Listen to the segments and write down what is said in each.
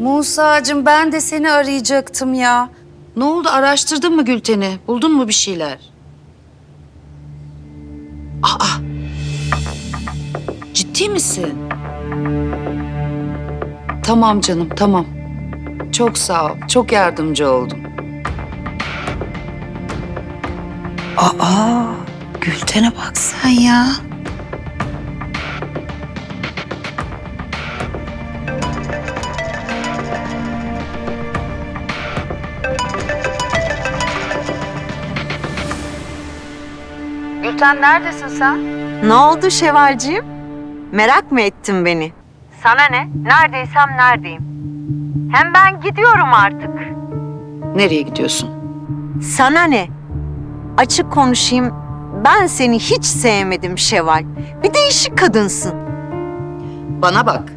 Musa'cığım ben de seni arayacaktım ya. Ne oldu araştırdın mı Gülten'i? Buldun mu bir şeyler? Aa! Ciddi misin? Tamam canım tamam. Çok sağ ol. Çok yardımcı oldun. Aa! Gülten'e bak sen ya. Gülten neredesin sen? Ne oldu Şevvalciğim? Merak mı ettin beni? Sana ne? Neredeysem neredeyim. Hem ben gidiyorum artık. Nereye gidiyorsun? Sana ne? Açık konuşayım. Ben seni hiç sevmedim Şevval. Bir değişik kadınsın. Bana bak.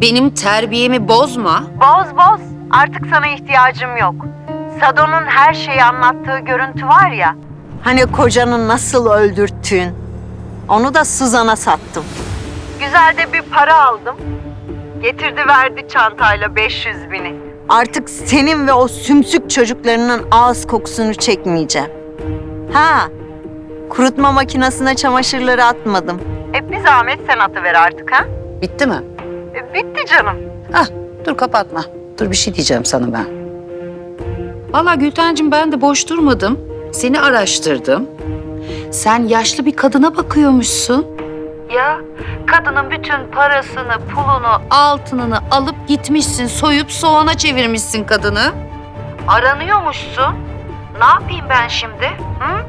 Benim terbiyemi bozma. Boz boz. Artık sana ihtiyacım yok. Sado'nun her şeyi anlattığı görüntü var ya. Hani kocanı nasıl öldürttüğün. Onu da Suzan'a sattım. Güzel de bir para aldım. Getirdi verdi çantayla 500 bini. Artık senin ve o sümsük çocuklarının ağız kokusunu çekmeyeceğim. Ha, kurutma makinesine çamaşırları atmadım. E bir zahmet sen atıver artık ha. Bitti mi? E, bitti canım. Ah dur kapatma. Dur bir şey diyeceğim sana ben. Vallahi Gültencim ben de boş durmadım. Seni araştırdım. Sen yaşlı bir kadına bakıyormuşsun. Ya kadının bütün parasını, pulunu, altınını alıp gitmişsin. Soyup soğana çevirmişsin kadını. Aranıyormuşsun. Ne yapayım ben şimdi? Hı?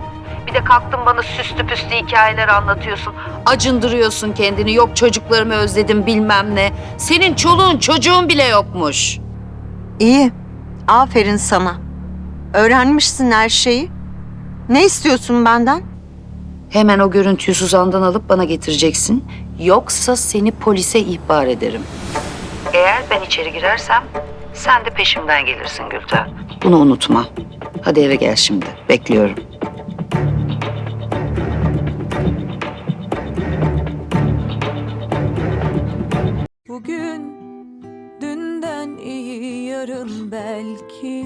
Bir de kalktın bana süslü püslü hikayeler anlatıyorsun. Acındırıyorsun kendini. Yok çocuklarımı özledim bilmem ne. Senin çoluğun çocuğun bile yokmuş. İyi. Aferin sana. Öğrenmişsin her şeyi. Ne istiyorsun benden? Hemen o görüntüyü Suzan'dan alıp bana getireceksin. Yoksa seni polise ihbar ederim. Eğer ben içeri girersem sen de peşimden gelirsin Gülten. Bunu unutma. Hadi eve gel şimdi. Bekliyorum. Bugün dünden iyi yarın belki